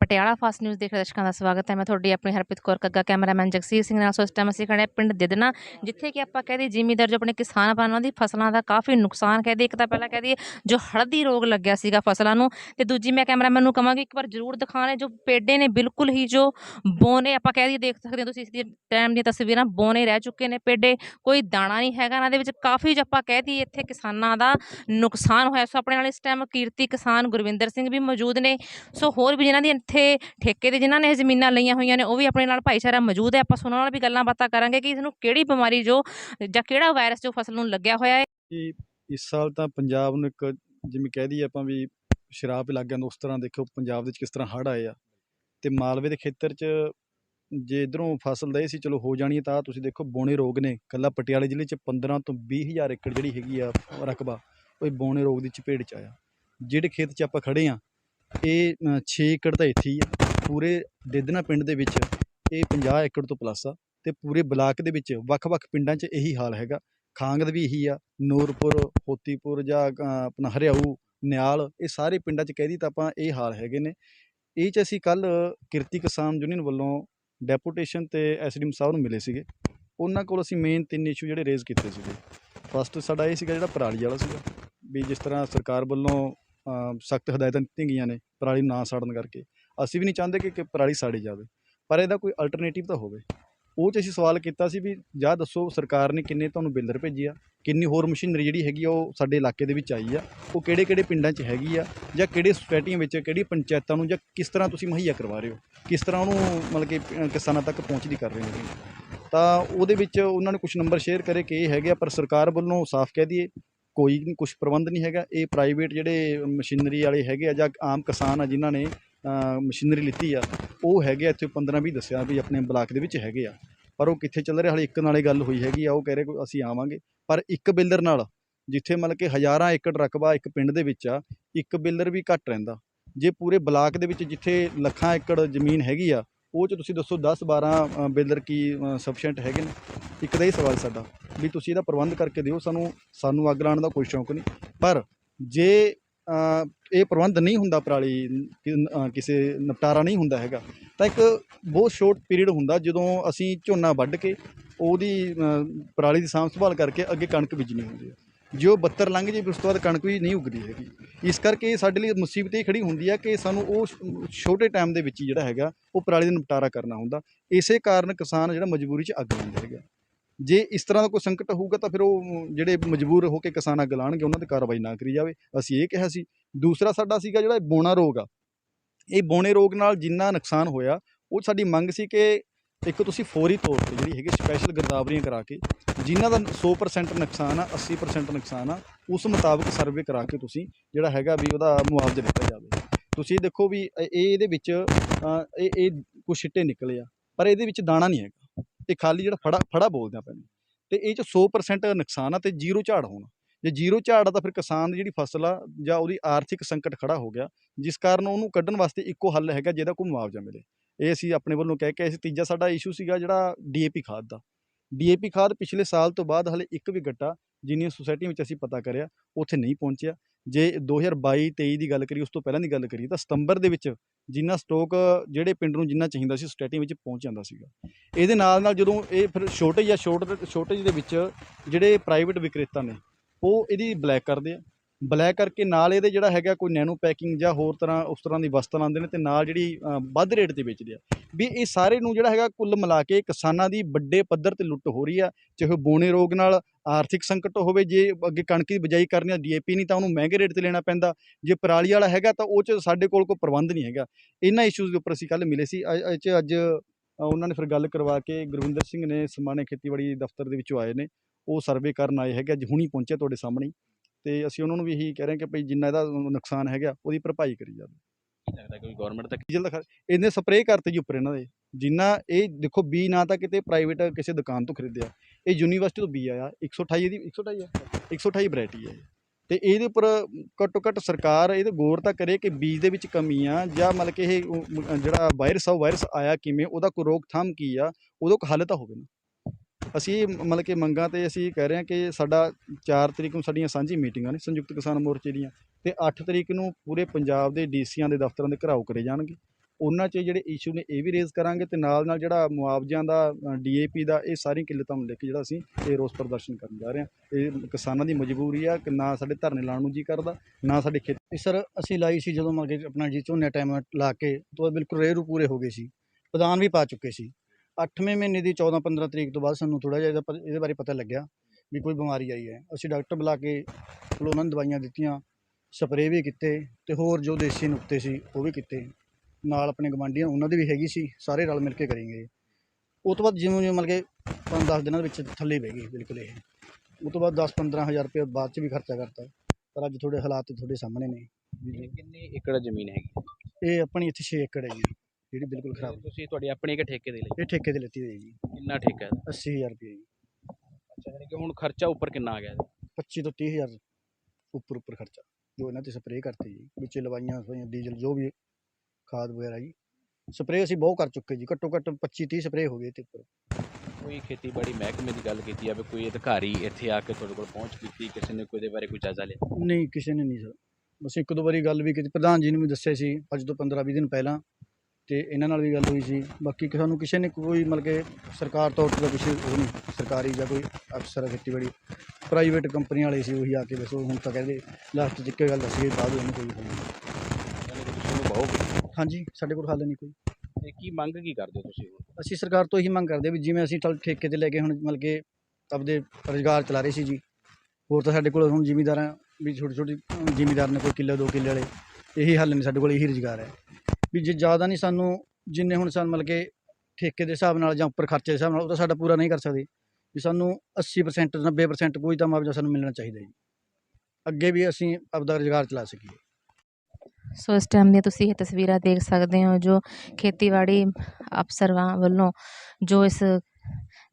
Patiala fast news ਦੇਖ ਰਹੇ ਦਰਸ਼ਕਾਂ ਦਾ ਸਵਾਗਤ ਹੈ। ਮੈਂ ਤੁਹਾਡੀ ਆਪਣੀ ਹਰਪ੍ਰੀਤ ਕੌਰ ਕੱਗਾ, ਕੈਮਰਾਮੈਨ ਜਗਸੀਰ ਸਿੰਘ ਨਾਲ। ਸੋ ਇਸ ਟਾਈਮ ਅਸੀਂ ਖੜੇ ਹਾਂ ਪਿੰਡ ਦਿਦਨਾ, ਜਿੱਥੇ ਕਿ ਆਪਾਂ ਕਹਦੇ ਜ਼ਿਮੀਦਾਰ ਜੋ ਆਪਣੇ ਕਿਸਾਨ ਭਰਾਵਾਂ ਦੀ ਫਸਲਾਂ ਦਾ ਕਾਫੀ ਨੁਕਸਾਨ ਕਹਦੇ ਇੱਕ ਤਾਂ ਪਹਿਲਾਂ ਕਹਦੇ ਜੋ ਹੜ੍ਹਦੀ ਰੋਗ ਲੱਗਿਆ ਸੀਗਾ ਫਸਲਾਂ ਨੂੰ, ਤੇ ਦੂਜੀ ਮੈਂ ਕੈਮਰਾਮੈਨ ਨੂੰ ਕਹਾਂਗੀ ਇੱਕ ਵਾਰ ਜ਼ਰੂਰ ਦਿਖਾਣੇ ਜੋ ਪੇਡੇ ਨੇ ਬਿਲਕੁਲ ਹੀ ਜੋ ਬੋਨੇ, ਆਪਾਂ ਕਹਿ ਦਈਏ ਦੇਖ ਸਕਦੇ ਹੋ ਤੁਸੀਂ ਇਸ ਦੀ ਟਾਈਮ ਦੀਆਂ ਤਸਵੀਰਾਂ, ਬੋਨੇ ਰਹਿ ਚੁੱਕੇ ਨੇ ਪੇਡੇ, ਕੋਈ ਦਾਣਾ ਨਹੀਂ ਹੈਗਾ। ਇਹਨਾਂ ਦੇ ਵਿੱਚ ਕਾਫੀ ਜੋ ਆਪਾਂ ਕਹਿ ਦਈਏ ਇੱਥੇ ਕਿਸਾਨਾਂ ਦਾ ਨੁਕਸਾਨ ਹੋਇਆ। ਸੋ ਆਪਣੇ ਨਾਲ ਇਸ ਟਾਈਮ ਕੀਰਤੀ ਕਿਸਾਨ ਗੁਰਵਿੰਦਰ ਸਿੰਘ ਵੀ ਮੌਜੂਦ ਨੇ। ਸੋ ਹੋਰ ਵੀ ਜਿਨ੍ਹਾਂ ਦੀ ਉੱਥੇ ਠੇਕੇ ਤੇ ਜਿਨ੍ਹਾਂ ਨੇ ਇਹ ਜ਼ਮੀਨਾਂ ਲਈਆਂ ਹੋਈਆਂ ਨੇ, ਉਹ ਵੀ ਆਪਣੇ ਨਾਲ ਭਾਈਚਾਰਾ ਮੌਜੂਦ ਹੈ। ਆਪਾਂ ਉਹਨਾਂ ਨਾਲ ਵੀ ਗੱਲਾਂ ਬਾਤਾਂ ਕਰਾਂਗੇ ਕਿ ਇਸ ਨੂੰ ਕਿਹੜੀ ਬਿਮਾਰੀ ਜੋ ਜਾਂ ਕਿਹੜਾ ਵਾਇਰਸ ਜੋ ਫਸਲ ਨੂੰ ਲੱਗਿਆ ਹੋਇਆ ਹੈ। ਇਸ ਸਾਲ ਤਾਂ ਪੰਜਾਬ ਨੂੰ ਇੱਕ ਜਿਵੇਂ ਕਹਿ ਦਈਏ ਆਪਾਂ ਵੀ ਸ਼ਰਾਬ ਹੀ ਨੂੰ ਉਸ ਤਰ੍ਹਾਂ ਦੇਖੋ ਪੰਜਾਬ ਦੇ ਵਿੱਚ ਕਿਸ ਤਰ੍ਹਾਂ ਹੜ੍ਹ ਆਏ ਆ। ਤੇ ਮਾਲਵੇ ਦੇ ਖੇਤਰ 'ਚ ਜੇ ਇਧਰੋਂ ਫਸਲ ਦੇ ਸੀ, ਚਲੋ ਹੋ ਜਾਣੀ ਹੈ ਤਾਂ, ਤੁਸੀਂ ਦੇਖੋ ਬੋਣੇ ਰੋਗ ਨੇ। ਕੱਲਾ ਪਟਿਆਲੇ ਜ਼ਿਲ੍ਹੇ 'ਚ 15 ਤੋਂ 20 ਹਜ਼ਾਰ ਏਕੜ ਜਿਹੜੀ ਹੈਗੀ ਆ ਰਕਬਾ, ਉਹ ਬੋਣੇ ਰੋਗ ਦੀ ਚਪੇਟ 'ਚ ਆਇਆ। ਜਿਹੜੇ ਖੇਤ 'ਚ ਆਪਾਂ ਖੜੇ ਆ ਇਹ 6 ਏਕੜ ਤਾਂ ਇੱਥੇ ਹੀ ਆ। ਪੂਰੇ ਦੇਦਨਾ ਪਿੰਡ ਦੇ ਵਿੱਚ ਇਹ 50 ਏਕੜ ਤੋਂ ਪਲੱਸ ਆ ਤੇ ਪੂਰੇ ਬਲਾਕ ਦੇ ਵਿੱਚ ਵੱਖ-ਵੱਖ ਪਿੰਡਾਂ 'ਚ ਇਹੀ ਹਾਲ ਹੈਗਾ। ਖਾਂਗਦ ਵੀ ਇਹੀ ਆ, ਨੂਰਪੁਰ, ਹੋਤੀਪੁਰ ਜਾਂ ਆਪਣਾ ਹਰਿਆਊ, ਨਿਆਲ ਇਹ ਸਾਰੇ ਪਿੰਡਾਂ 'ਚ ਕਹਿ ਦੀ ਤਾਂ ਆਪਾਂ ਇਹ ਹਾਲ ਹੈਗੇ ਨੇ। ਇਹ 'ਚ ਅਸੀਂ ਕੱਲ ਕਿਰਤੀ ਕਿਸਾਨ ਯੂਨੀਅਨ ਵੱਲੋਂ ਡੈਪੂਟੇਸ਼ਨ ਤੇ ਐਸਡੀਐਮ ਸਾਹਿਬ ਨੂੰ ਮਿਲੇ ਸੀਗੇ। ਉਹਨਾਂ ਕੋਲ ਅਸੀਂ ਮੇਨ ਤਿੰਨ ਇਸ਼ੂ ਜਿਹੜੇ ਰੇਜ਼ ਕੀਤੇ ਸੀਗੇ। ਫਸਟ ਸਾਡਾ ਇਹ ਸੀਗਾ ਜਿਹੜਾ ਪਰਾਲੀ ਵਾਲਾ ਸੀਗਾ, ਵੀ ਜਿਸ ਤਰ੍ਹਾਂ ਸਰਕਾਰ ਵੱਲੋਂ ਸਖਤ ਹਦਾਇਤਾਂ ਦਿੱਤੀਆਂ ਗਈਆਂ ਨੇ ਪਰਾਲੀ ਨੂੰ ਨਾ ਸਾੜਨ ਕਰਕੇ। ਅਸੀਂ ਵੀ ਨਹੀਂ ਚਾਹੁੰਦੇ ਕਿ ਕਿ ਪਰਾਲੀ ਸਾੜੀ ਜਾਵੇ, ਪਰ ਇਹਦਾ ਕੋਈ ਅਲਟਰਨੇਟਿਵ ਤਾਂ ਹੋਵੇ। ਉਹ 'ਚ ਅਸੀਂ ਸਵਾਲ ਕੀਤਾ ਸੀ ਵੀ ਜਾਂ ਦੱਸੋ ਸਰਕਾਰ ਨੇ ਕਿੰਨੇ ਤੁਹਾਨੂੰ ਬਿਲਰ ਭੇਜੀ ਆ, ਕਿੰਨੀ ਹੋਰ ਮਸ਼ੀਨਰੀ ਜਿਹੜੀ ਹੈਗੀ ਆ, ਉਹ ਸਾਡੇ ਇਲਾਕੇ ਦੇ ਵਿੱਚ ਆਈ ਆ, ਉਹ ਕਿਹੜੇ ਕਿਹੜੇ ਪਿੰਡਾਂ 'ਚ ਹੈਗੀ ਆ, ਜਾਂ ਕਿਹੜੇ ਸੋਸਾਇਟੀਆਂ ਵਿੱਚ ਕਿਹੜੀ ਪੰਚਾਇਤਾਂ ਨੂੰ, ਜਾਂ ਕਿਸ ਤਰ੍ਹਾਂ ਤੁਸੀਂ ਮੁਹੱਈਆ ਕਰਵਾ ਰਹੇ ਹੋ, ਕਿਸ ਤਰ੍ਹਾਂ ਉਹਨੂੰ ਮਤਲਬ ਕਿ ਕਿਸਾਨਾਂ ਤੱਕ ਪਹੁੰਚਦੀ ਕਰ ਰਹੇ ਹੋ ਤਾਂ ਉਹਦੇ ਵਿੱਚ ਉਹਨਾਂ ਨੇ ਕੁਝ ਨੰਬਰ ਸ਼ੇਅਰ ਕਰੇ ਕਿ ਇਹ ਹੈਗੇ ਆ, ਪਰ ਸਰਕਾਰ ਵੱਲੋਂ ਸਾਫ਼ ਕਹਿ ਦਈਏ ਕੋਈ ਨਹੀਂ ਕੁਝ ਪ੍ਰਬੰਧ ਨਹੀਂ ਹੈਗਾ। ਇਹ ਪ੍ਰਾਈਵੇਟ ਜਿਹੜੇ ਮਸ਼ੀਨਰੀ ਵਾਲੇ ਹੈਗੇ ਆ ਜਾਂ ਆਮ ਕਿਸਾਨ ਆ ਜਿਨ੍ਹਾਂ ਨੇ ਮਸ਼ੀਨਰੀ ਲਿੱਤੀ ਆ, ਉਹ ਹੈਗੇ ਆ ਇੱਥੇ 15 20 ਦੱਸਿਆ ਵੀ ਆਪਣੇ ਬਲਾਕ ਦੇ ਵਿੱਚ ਹੈਗੇ ਆ। ਪਰ ਉਹ ਕਿੱਥੇ ਚੱਲ ਰਿਹਾ, ਹਾਲੇ ਇੱਕ ਨਾਲੇ ਗੱਲ ਹੋਈ ਹੈਗੀ ਆ, ਉਹ ਕਹਿ ਰਹੇ ਅਸੀਂ ਆਵਾਂਗੇ। ਪਰ ਇੱਕ ਬਿਲਡਰ ਨਾਲ, ਜਿੱਥੇ ਮਤਲਬ ਕਿ ਹਜ਼ਾਰਾਂ ਏਕੜ ਰਕਬਾ ਇੱਕ ਪਿੰਡ ਦੇ ਵਿੱਚ ਆ, ਇੱਕ ਬਿਲਡਰ ਵੀ ਘੱਟ ਰਹਿੰਦਾ। ਜੇ ਪੂਰੇ ਬਲਾਕ ਦੇ ਵਿੱਚ ਜਿੱਥੇ ਲੱਖਾਂ ਏਕੜ ਜ਼ਮੀਨ ਹੈਗੀ ਆ, ਉਹ ਚ ਤੁਸੀਂ ਦੱਸੋ 10 12 ਬਿਲਡਰ ਕੀ ਸਫੀਸ਼ੀਐਂਟ ਹੈਗੇ ਨੇ? ਇੱਕ ਤਾਂ ਇਹ ਸਵਾਲ ਸਾਡਾ ਵੀ ਤੁਸੀਂ ਇਹਦਾ ਪ੍ਰਬੰਧ ਕਰਕੇ ਦਿਓ, ਸਾਨੂੰ ਸਾਨੂੰ ਅੱਗ ਲਾਉਣ ਦਾ ਕੋਈ ਸ਼ੌਂਕ ਨਹੀਂ। ਪਰ ਜੇ ਇਹ ਪ੍ਰਬੰਧ ਨਹੀਂ ਹੁੰਦਾ ਪਰਾਲੀ ਕਿਸੇ ਨਿਪਟਾਰਾ ਨਹੀਂ ਹੁੰਦਾ ਹੈਗਾ, ਤਾਂ ਇੱਕ ਬਹੁਤ ਸ਼ੋਰਟ ਪੀਰੀਅਡ ਹੁੰਦਾ ਜਦੋਂ ਅਸੀਂ ਝੋਨਾ ਵੱਢ ਕੇ ਉਹਦੀ ਪਰਾਲੀ ਦੀ ਸਾਂਭ ਸੰਭਾਲ ਕਰਕੇ ਅੱਗੇ ਕਣਕ ਬੀਜਣੀ ਹੁੰਦੀ ਹੈ। ਜੋ 72 ਲੰਘ ਜੇ ਫਿਰ ਉਸ ਤੋਂ ਬਾਅਦ ਕਣਕ ਵੀ ਨਹੀਂ ਉਗਦੀ ਹੈਗੀ। ਇਸ ਕਰਕੇ ਸਾਡੇ ਲਈ ਮੁਸੀਬਤ ਇਹ ਖੜੀ ਹੁੰਦੀ ਹੈ ਕਿ ਸਾਨੂੰ ਉਹ ਛੋਟੇ ਟਾਈਮ ਦੇ ਵਿੱਚ ਹੀ ਜਿਹੜਾ ਹੈਗਾ, ਉਹ ਪਰਾਲੀ ਦਾ ਨਿਪਟਾਰਾ ਕਰਨਾ ਹੁੰਦਾ। ਇਸੇ ਕਾਰਨ ਕਿਸਾਨ ਜਿਹੜਾ ਮਜਬੂਰੀ 'ਚ ਅੱਗ ਲਾਉਂਦਾ ਹੈਗਾ। ਜੇ ਇਸ ਤਰ੍ਹਾਂ ਦਾ ਕੋਈ ਸੰਕਟ ਹੋਊਗਾ ਤਾਂ ਫਿਰ ਉਹ ਜਿਹੜੇ ਮਜਬੂਰ ਹੋ ਕੇ ਕਿਸਾਨ ਅੱਗ ਲਾਉਣਗੇ ਉਹਨਾਂ ਤੇ ਕਾਰਵਾਈ ਨਾ ਕਰੀ ਜਾਵੇ। ਅਸੀਂ ਇਹ ਕਿਹਾ ਸੀ। ਦੂਸਰਾ ਸਾਡਾ ਸੀਗਾ ਜਿਹੜਾ ਬੋਣਾ ਰੋਗ ਆ। ਇਹ ਬੋਣੇ ਰੋਗ ਨਾਲ ਜਿੰਨਾ ਨੁਕਸਾਨ ਹੋਇਆ, ਉਹ ਸਾਡੀ ਮੰਗ ਸੀ ਕਿ ਇੱਕ ਤੁਸੀਂ ਫੌਰੀ ਤੌਰ ਤੇ ਜਿਹੜੀ ਹੈਗੀ ਸਪੈਸ਼ਲ ਗਿਰਦਾਵਰੀਆਂ ਕਰਾ ਕੇ, ਜਿਨ੍ਹਾਂ ਦਾ 100% ਨੁਕਸਾਨ ਆ 80% ਨੁਕਸਾਨ ਆ, ਉਸ ਮੁਤਾਬਕ ਸਰਵੇ ਕਰਾ ਕੇ ਤੁਸੀਂ ਜਿਹੜਾ ਹੈਗਾ ਵੀ ਉਹਦਾ ਮੁਆਵਜ਼ਾ ਦਿੱਤਾ ਜਾਵੇ। ਤੁਸੀਂ ਦੇਖੋ ਵੀ ਇਹ ਇਹਦੇ ਵਿੱਚ ਇਹ ਇਹ ਕੁਛ ਛਿੱਟੇ ਨਿਕਲੇ ਆ, ਪਰ ਇਹਦੇ ਵਿੱਚ ਦਾਣਾ ਨਹੀਂ ਹੈਗਾ। ਇਹ ਖਾਲੀ ਜਿਹੜਾ ਫੜਾ ਫੜਾ ਬੋਲਦੇ ਆਪਾਂ ਇਹਨੂੰ। ਤੇ ਇਹ ਚ 100% ਨੁਕਸਾਨ ਆ ਤੇ ਜ਼ੀਰੋ ਝਾੜ ਹੋਣਾ। ਜੇ ਜ਼ੀਰੋ ਝਾੜ ਆ ਤਾਂ ਫਿਰ ਕਿਸਾਨ ਦੀ ਜਿਹੜੀ ਫਸਲ ਆ ਜਾਂ ਉਹਦੀ ਆਰਥਿਕ ਸੰਕਟ ਖੜਾ ਹੋ ਗਿਆ, ਜਿਸ ਕਾਰਨ ਉਹਨੂੰ ਕੱਢਣ ਵਾਸਤੇ ਇੱਕੋ ਹੱਲ ਹੈਗਾ ਜਿਹਦਾ ਕੋਈ ਮੁਆਵਜ਼ਾ ਮਿਲੇ। ਇਹ ਅਸੀਂ ਆਪਣੇ ਵੱਲੋਂ ਕਹਿ ਕੇ ਅਸੀਂ ਤੀਜਾ ਸਾਡਾ ਇਸ਼ੂ ਸੀਗਾ ਜਿਹੜਾ ਡੀਏਪੀ ਖਾਦ ਦਾ। ਡੀਏਪੀ ਖਾਦ ਪਿਛਲੇ ਸਾਲ ਤੋਂ ਬਾਅਦ ਹਲੇ ਇੱਕ ਵੀ ਗੱਟਾ ਜਿੰਨੀਆਂ ਸੁਸਾਇਟੀਆਂ ਵਿੱਚ ਅਸੀਂ ਪਤਾ ਕਰਿਆ, ਉੱਥੇ ਨਹੀਂ ਪਹੁੰਚਿਆ। ਜੇ 2022 23 ਦੀ ਗੱਲ ਕਰੀ ਉਸ ਤੋਂ ਪਹਿਲਾਂ ਦੀ ਗੱਲ ਕਰੀ ਤਾਂ ਸਤੰਬਰ ਦੇ ਵਿੱਚ ਜਿੰਨਾ ਸਟਾਕ ਜਿਹੜੇ ਪਿੰਡ ਨੂੰ ਜਿੰਨਾ ਚਾਹੀਦਾ ਸੀ ਸੁਸਾਇਟੀ ਵਿੱਚ ਪਹੁੰਚ ਜਾਂਦਾ ਸੀਗਾ। ਇਹਦੇ ਨਾਲ ਨਾਲ ਜਦੋਂ ਇਹ ਫਿਰ ਛੋਟੇ ਜਾਂ ਛੋਟੇ ਛੋਟੇ ਦੇ ਵਿੱਚ ਜਿਹੜੇ ਪ੍ਰਾਈਵੇਟ ਵਿਕਰੇਤਾ ਨੇ, ਉਹ ਇਹਦੀ ਬਲੈਕ ਕਰਦੇ ਆ। ਬਲੈਕ ਕਰਕੇ ਨਾਲ ਇਹਦੇ ਜਿਹੜਾ ਹੈਗਾ ਕੋਈ ਨੈਨੋ ਪੈਕਿੰਗ ਜਾਂ ਹੋਰ ਤਰ੍ਹਾਂ, ਉਸ ਤਰ੍ਹਾਂ ਦੀ ਵਸਤਾਂ ਲਾਉਂਦੇ ਨੇ ਤੇ ਨਾਲ ਜਿਹੜੀ ਵੱਧ ਰੇਟ ਤੇ ਵੇਚਦੇ ਆ। ਵੀ ਇਹ ਸਾਰੇ ਨੂੰ ਜਿਹੜਾ ਹੈਗਾ ਕੁੱਲ ਮਿਲਾ ਕੇ ਕਿਸਾਨਾਂ ਦੀ ਵੱਡੇ ਪੱਧਰ ਤੇ ਲੁੱਟ ਹੋ ਰਹੀ ਆ, ਚਾਹੇ ਉਹ ਬੋਣੇ ਰੋਗ ਨਾਲ ਆਰਥਿਕ ਸੰਕਟ ਹੋਵੇ ਜੇ ਅੱਗੇ ਕਣਕ ਦੀ ਬਿਜਾਈ ਕਰਨੀ ਆ ਡੀਏਪੀ ਨਹੀਂ ਤਾਂ ਉਹਨੂੰ ਮਹਿੰਗੇ ਰੇਟ ਤੇ ਲੈਣਾ ਪੈਂਦਾ। ਜੇ ਪਰਾਲੀ ਵਾਲਾ ਹੈਗਾ ਤਾਂ ਉਹ ਚ ਸਾਡੇ ਕੋਲ ਕੋਈ ਪ੍ਰਬੰਧ ਨਹੀਂ ਹੈਗਾ। ਇਹਨਾਂ ਇਸ਼ੂਜ਼ ਦੇ ਉੱਪਰ ਅਸੀਂ ਕੱਲ ਮਿਲੇ ਸੀ। ਅੱਜ ਅ, ਉਹਨਾਂ ਨੇ ਫਿਰ ਗੱਲ ਕਰਵਾ ਕੇ ਗੁਰਵਿੰਦਰ ਸਿੰਘ ਨੇ ਸਮਾਣੇ ਖੇਤੀਬਾੜੀ ਦਫ਼ਤਰ ਦੇ ਵਿੱਚੋਂ ਆਏ ਨੇ। ਉਹ ਸਰਵੇ ਕਰਨ ਆਏ ਹੈਗੇ ਅੱਜ ਹੁਣੀ ਪਹੁੰਚੇ ਤੁਹਾਡੇ ਸਾਹਮਣੇ। ਤੇ ਅਸੀਂ ਉਹਨਾਂ ਨੂੰ ਵੀ ਇਹੀ ਕਹਿ ਰਹੇ ਹਾਂ ਕਿ ਭਈ ਜਿੰਨਾ ਇਹਦਾ ਨੁਕਸਾਨ ਹੈਗਾ ਉਹਦੀ ਭਰਪਾਈ ਕਰੀ ਜਾਵੇ। ਲੱਗਦਾ ਕੋਈ ਗਵਰਨਮੈਂਟ ਤੱਕ ਡੀਜ਼ਲ ਦਾ ਖਰ ਇਹਨੇ ਸਪਰੇਅ ਕਰਤੇ ਜੀ ਉੱਪਰ ਇਹਨਾਂ ਦੇ। ਜਿੰਨਾ ਇਹ ਦੇਖੋ ਬੀ ਨਾ ਤਾਂ ਕਿਤੇ ਪ੍ਰਾਈਵੇਟ ਕਿਸੇ ਦੁਕਾਨ ਤੋਂ ਖਰੀਦਿਆ। ਇਹ ਯੂਨੀਵਰਸਿਟੀ ਤੋਂ ਬੀ ਆਇਆ 128 ਦੀ 128 ਆ? 128 ਵੈਰਾਈਟੀ ਹੈ ਇਹ। ਤੇ ਇਹਦੇ ਉੱਪਰ ਘੱਟੋ ਘੱਟ ਸਰਕਾਰ ਇਹਦੇ ਗੌਰ ਤਾਂ ਕਰੇ ਕਿ ਬੀਜ ਦੇ ਵਿੱਚ ਕਮੀ ਆ ਜਾਂ ਮਤਲਬ ਕਿ ਇਹ ਜਿਹੜਾ ਵਾਇਰਸ ਆ, ਉਹ ਵਾਇਰਸ ਆਇਆ ਕਿਵੇਂ, ਉਹਦਾ ਕੋਈ ਰੋਕਥਾਮ ਕੀ ਆ, ਉਹਦਾ ਕੋਈ ਹੱਲ ਤਾਂ ਹੋਵੇ ਨਾ। ਅਸੀਂ ਮਤਲਬ ਕਿ ਮੰਗਾਂ ਤੇ ਅਸੀਂ ਕਹਿ ਰਹੇ ਹਾਂ ਕਿ ਸਾਡਾ 4 ਤਰੀਕ ਨੂੰ ਸਾਡੀਆਂ ਸਾਂਝੀ ਮੀਟਿੰਗਾਂ ਨੇ ਸੰਯੁਕਤ ਕਿਸਾਨ ਮੋਰਚੇ ਦੀਆਂ ਤੇ 8 ਤਰੀਕ ਨੂੰ ਪੂਰੇ ਪੰਜਾਬ ਦੇ ਡੀਸੀਆਂ ਦੇ ਦਫ਼ਤਰਾਂ ਦੇ ਘਰਾਓ ਕਰੇ ਜਾਣਗੇ। ਉਹਨਾਂ 'ਚ ਜਿਹੜੇ ਇਸ਼ੂ ਨੇ ਇਹ ਵੀ ਰੇਜ਼ ਕਰਾਂਗੇ ਤੇ ਨਾਲ ਨਾਲ ਜਿਹੜਾ ਮੁਆਵਜ਼ਿਆਂ ਦਾ ਡੀਏਪੀ ਦਾ ਇਹ ਸਾਰੀ ਕਿੱਲਤਾਂ ਨੂੰ ਲੈ ਕੇ ਜਿਹੜਾ ਅਸੀਂ ਇਹ ਰੋਸ ਪ੍ਰਦਰਸ਼ਨ ਕਰਨ ਜਾ ਰਹੇ ਹਾਂ। ਇਹ ਕਿਸਾਨਾਂ ਦੀ ਮਜਬੂਰੀ ਆ ਕਿ ਨਾ ਸਾਡੇ ਧਰਨੇ ਲਾਉਣ ਨੂੰ ਜੀ ਕਰਦਾ, ਨਾ ਸਾਡੇ ਖੇਤ ਸਰ, ਅਸੀਂ ਲਾਈ ਸੀ ਜਦੋਂ ਮਤਲਬ ਕਿ ਆਪਣਾ ਜੀ ਝੋਨੇ ਟਾਈਮ ਲਾ ਕੇ ਤੋਂ ਬਾਅਦ ਬਿਲਕੁਲ ਰੇਰੂ ਪੂਰੇ ਹੋ ਗਏ ਸੀ। ਪ੍ਰਧਾਨ ਵੀ ਪਾ ਚੁੱਕੇ ਸੀ। 8ਵੇਂ ਮਹੀਨੇ ਦੀ 14 15 ਤਰੀਕ ਤੋਂ ਬਾਅਦ ਸਾਨੂੰ ਥੋੜਾ ਜਿਹਾ ਇਹਦਾ ਪ- ਇਹਦੇ ਬਾਰੇ ਪਤਾ ਲੱਗਿਆ ਵੀ ਕੋਈ ਬਿਮਾਰੀ ਆਈ ਹੈ। ਅਸੀਂ ਡਾਕਟਰ ਬੁਲਾ ਕੇ ਚਲੋ ਉਹਨਾਂ ਨੂੰ ਦਵਾਈਆਂ ਦਿੱਤੀਆਂ, ਸਪਰੇਅ ਵੀ ਕੀਤੇ ਤੇ ਹੋਰ ਜੋ ਦੇਸੀ ਨੁਕਤੇ ਸੀ ਉਹ ਵੀ ਕੀਤੇ। ਨਾਲ ਆਪਣੇ ਗਵਾਂਢੀਆਂ ਉਹਨਾਂ ਦੀ ਵੀ ਹੈਗੀ ਸੀ ਸਾਰੇ ਰਲ ਮਿਲ ਕੇ ਕਰਾਂਗੇ ਉਹ ਤੋਂ ਬਾਅਦ ਜਿਵੇਂ ਜਿਵੇਂ ਮਤਲਬ ਕਿ ਪੰਜ 10 ਦਿਨਾਂ ਦੇ ਵਿੱਚ ਥੱਲੇ ਬਹਿ ਗਈ ਬਿਲਕੁਲ ਇਹ। ਉਹ ਤੋਂ ਬਾਅਦ 10 15000 ਰੁਪਏ ਬਾਅਦ ਚ ਵੀ ਖਰਚਾ ਕਰਤਾ। ਪਰ ਅੱਜ ਥੋੜੇ ਹਾਲਾਤ ਤੁਹਾਡੇ ਸਾਹਮਣੇ ਨੇ। ਕਿੰਨੀ ਏਕੜ ਜ਼ਮੀਨ ਹੈਗੀ? ਇਹ ਆਪਣੀ ਇੱਥੇ 6 ਏਕੜ ਹੈ ਜੀ ਜਿਹੜੀ ਬਿਲਕੁਲ ਖਰਾਬ ਤੁਸੀਂ ਤੁਹਾਡੀ ਆਪਣੀ ਇੱਕ ਠੇਕੇ ਦੇ ਲਈ? ਇਹ ਠੇਕੇ ਤੇ ਲਿੱਤੀ ਹੋਈ ਜੀ। ਕਿੰਨਾ ਠੇਕਾ ਹੈ? 80000 ਰੁਪਏ ਜੀ। ਅੱਛਾ ਯਾਨੀ ਕਿ ਹੁਣ ਖਰਚਾ ਉੱਪਰ ਕਿੰਨਾ ਆ ਗਿਆ ਇਹਦਾ? 25 ਤੋਂ 30000 ਉੱਪਰ ਉੱਪਰ ਖਰਚਾ ਜੋ ਇਹਨਾਂ ਤੇ ਸਪਰੇਅ ਕਰਤੀ ਜੀ ਵਿੱਚ ਲਵਾਈਆਂ ਸਵਾਈਆਂ ਡੀਜ਼ਲ ਜੋ ਵੀ ਖਾਦ ਵਗੈਰਾ ਜੀ। ਸਪਰੇਅ ਅਸੀਂ ਬਹੁਤ ਕਰ ਚੁੱਕੇ ਜੀ ਘੱਟੋ ਘੱਟ 25 30 ਸਪਰੇਅ ਹੋ ਗਏ ਤੇ ਉੱਪਰ। ਕੋਈ ਖੇਤੀਬਾੜੀ ਮਹਿਕਮੇ ਦੀ ਗੱਲ ਕੀਤੀ ਜਾਵੇ ਕੋਈ ਅਧਿਕਾਰੀ ਇੱਥੇ ਆ ਕੇ ਤੁਹਾਡੇ ਕੋਲ ਪਹੁੰਚ ਕੀਤੀ ਕਿਸੇ ਨੇ ਕੋਈ ਦੇ ਬਾਰੇ ਕੋਈ ਜਾਇਜ਼ਾ ਲਿਆ? ਨਹੀਂ ਕਿਸੇ ਨੇ ਨਹੀਂ ਸਰ। ਬਸ ਇੱਕ ਦੋ ਵਾਰੀ ਗੱਲ ਵੀ ਕੀਤੀ। ਪ੍ਰਧਾਨ ਜੀ ਨੂੰ ਵੀ ਦੱਸਿਆ ਸੀ ਅੱਜ ਤੋਂ 15 20 ਦਿਨ ਪਹਿਲਾਂ ਤੇ ਇਹਨਾਂ ਨਾਲ ਵੀ ਗੱਲ ਹੋਈ ਸੀ। ਬਾਕੀ ਸਾਨੂੰ ਕਿਸੇ ਨੇ ਕੋਈ ਮਤਲਬ ਕਿ ਸਰਕਾਰ ਤੌਰ ਤੇ ਕੁਛ ਉਹ ਨਹੀਂ ਸਰਕਾਰੀ ਜਾਂ ਕੋਈ ਅਫਸਰ ਖੇਤੀਬਾੜੀ ਪ੍ਰਾਈਵੇਟ ਕੰਪਨੀਆਂ ਵਾਲੇ ਸੀ ਉਹੀ ਆ ਕੇ ਬਸ ਉਹ ਹੁਣ ਤਾਂ ਕਹਿੰਦੇ ਲਾਸਟ 'ਚ ਇੱਕੇ ਗੱਲ ਦੱਸੀਏ ਬਾਅਦ ਵਿੱਚ ਕੋਈ ਹੱਲ ਨਹੀਂ ਯਾਨੀ ਕਿ ਤੁਸੀਂ ਉਹਨੂੰ ਬਹੁਗੇ ਹਾਂਜੀ ਸਾਡੇ ਕੋਲ ਹੱਲ ਨਹੀਂ ਕੋਈ। ਤੇ ਕੀ ਮੰਗ ਕੀ ਕਰਦੇ ਹੋ ਤੁਸੀਂ ਹੁਣ ਅਸੀਂ ਸਰਕਾਰ ਤੋਂ ਇਹੀ ਮੰਗ ਕਰਦੇ ਵੀ ਜਿਵੇਂ ਅਸੀਂ ਚੱਲ ਠੇਕੇ ਤੇ ਲੈ ਕੇ ਹੁਣ ਮਤਲਬ ਕਿ ਆਪਦੇ ਰੁਜ਼ਗਾਰ ਚਲਾ ਰਹੇ ਸੀ ਜੀ ਹੋਰ ਤਾਂ ਸਾਡੇ ਕੋਲ ਹੁਣ ਜ਼ਿਮੀਂਦਾਰਾਂ ਵੀ ਛੋਟੇ ਛੋਟੇ ਜ਼ਿਮੀਂਦਾਰ ਨੇ ਕੋਈ ਕਿੱਲੇ ਦੋ ਕਿੱਲੇ ਵਾਲੇ ਇਹੀ ਹੱਲ ਨਹੀਂ ਸਾਡੇ ਕੋਲ ਇਹੀ ਰੁਜ਼ਗਾਰ ਹੈ। ਵੀ ਜੇ ਜ਼ਿਆਦਾ ਨਹੀਂ ਸਾਨੂੰ ਜਿੰਨੇ ਹੁਣ ਸਾਨੂੰ ਮਤਲਬ ਕਿ ਠੇਕੇ ਦੇ ਹਿਸਾਬ ਨਾਲ ਜਾਂ ਉੱਪਰ ਖਰਚੇ ਦੇ ਹਿਸਾਬ ਨਾਲ ਉਹ ਤਾਂ ਸਾਡਾ ਪੂਰਾ ਨਹੀਂ ਕਰ ਸਕਦੇ। ਵੀ ਸਾਨੂੰ 80% 90% ਕੋਈ ਤਾਂ ਮੁਆਵਜ਼ਾ ਸਾਨੂੰ ਮਿਲਣਾ ਚਾਹੀਦਾ ਜੀ। ਅੱਗੇ ਵੀ ਅਸੀਂ ਆਪਦਾ ਰੁਜ਼ਗਾਰ ਚਲਾ ਸਕੀਏ। ਸੋ ਇਸ ਟਾਈਮ ਦੀਆਂ ਤੁਸੀਂ ਇਹ ਤਸਵੀਰਾਂ ਦੇਖ ਸਕਦੇ ਹੋ ਜੋ ਖੇਤੀਬਾੜੀ ਅਫਸਰਾਂ ਵੱਲੋਂ ਜੋ ਇਸ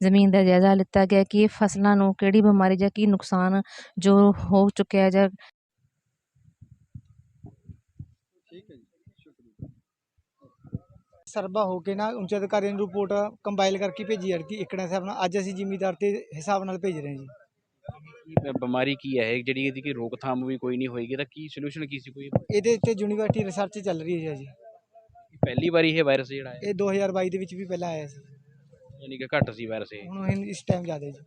ਜ਼ਮੀਨ ਦਾ ਜਾਇਜ਼ਾ ਲਿੱਤਾ ਗਿਆ ਕਿ ਇਹ ਫਸਲਾਂ ਨੂੰ ਕਿਹੜੀ ਬਿਮਾਰੀ ਜਾਂ ਕੀ ਨੁਕਸਾਨ ਜੋ ਹੋ ਚੁੱਕਿਆ ਜਾਂ ਠੀਕ ਹੋ ਕੇ ਨਾ ਉੱਚ ਅਧਿਕਾਰੀਆਂ ਨੂੰ ਰਿਪੋਰਟ ਕੰਪਾਈਲ ਕਰਕੇ ਭੇਜੀ ਜਾ ਰਹੀ ਇਕੜਾ ਹਿਸਾਬ ਨਾਲ ਅੱਜ ਅਸੀਂ ਜ਼ਿਮੀਦਾਰ ਤੇ ਹਿਸਾਬ ਨਾਲ ਭੇਜ ਰਹੇ ਹਾਂ ਜੀ। ਕੀ ਬਿਮਾਰੀ ਕੀ ਹੈ ਇਹ ਜਿਹੜੀ ਇਹਦੀ ਕੀ ਰੋਕਥਾਮ ਵੀ ਕੋਈ ਨਹੀਂ ਹੋਏਗੀ ਤਾਂ ਕੀ ਸੋਲੂਸ਼ਨ ਕੀ ਸੀ ਕੋਈ? ਇਹਦੇ ਉੱਤੇ ਯੂਨੀਵਰਸਿਟੀ ਰਿਸਰਚ ਚੱਲ ਰਹੀ ਹੈ ਜੀ। ਪਹਿਲੀ ਵਾਰੀ ਇਹ ਵਾਇਰਸ ਜਿਹੜਾ ਹੈ? ਇਹ 2022 ਦੇ ਵਿੱਚ ਵੀ ਪਹਿਲਾਂ ਆਇਆ ਸੀ। ਯਾਨੀ ਕਿ ਘੱਟ ਸੀ ਵਾਇਰਸ ਇਹ। ਹੁਣ ਇਸ ਟਾਈਮ ਜ਼ਿਆਦਾ ਜੀ।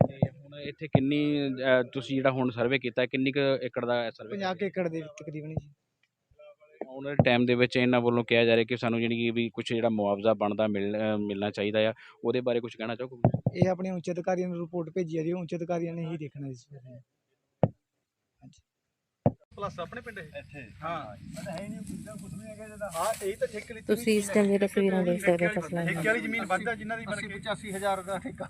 ਤੇ ਹੁਣ ਇੱਥੇ ਕਿੰਨੀ ਤੁਸੀਂ ਜਿਹੜਾ ਹੁਣ ਸਰਵੇ ਕੀਤਾ ਕਿੰਨੀ ਕੁ ਏਕੜ ਦਾ ਸਰਵੇ 50 ਕੁ ਏਕੜ ਦੇ ਤਕਰੀਬਨ ਜੀ। ਆਉਣ ਵਾਲੇ ਟਾਈਮ ਦੇ ਵਿੱਚ ਇਹਨਾਂ ਵੱਲੋਂ ਕਿਹਾ ਜਾ ਰਿਹਾ ਕਿ ਸਾਨੂੰ ਜਿਹੜੀ ਵੀ ਕੁਝ ਜਿਹੜਾ ਮੁਆਵਜ਼ਾ ਬਣਦਾ ਮਿਲ ਮਿਲਣਾ ਚਾਹੀਦਾ ਆ ਉਹਦੇ ਬਾਰੇ ਕੁਝ ਕਹਿਣਾ ਚਾਹੋਗੇ ਇਹ ਆਪਣੇ ਉੱਚ ਅਧਿਕਾਰੀਆਂ ਨੂੰ ਰਿਪੋਰਟ ਭੇਜੀ ਜਾ ਹੈ ਉੱਚ ਅਧਿਕਾਰੀਆਂ ਨੇ ਹੀ ਦੇਖਣਾ ਇਸ ਬਾਰੇ ਪਲੱਸ ਆਪਣੇ ਪਿੰਡ ਇੱਥੇ। ਹਾਂ। ਹੈ ਨਹੀਂ ਕੁਝ ਨਹੀਂ ਹੈਗਾ ਜਿਹਦਾ ਹਾਂ ਇਹ ਤਾਂ ਠੇਕੇ ਲਈ ਤੁਸੀਂ ਇਸ ਟਾਈਮ ਦੀਆਂ ਤਸਵੀਰਾਂ ਦੇਖ ਸਕਦੇ ਹੋ ਫਸਲਾਂ ਦੀਆਂ ਠੇਕੇ ਵਾਲੀ ਜ਼ਮੀਨ ਵੱਧਦਾ ਜਿਨ੍ਹਾਂ ਦੀ ਬਣ ਕੇ। 85000 ਦਾ ਠੇਕਾ।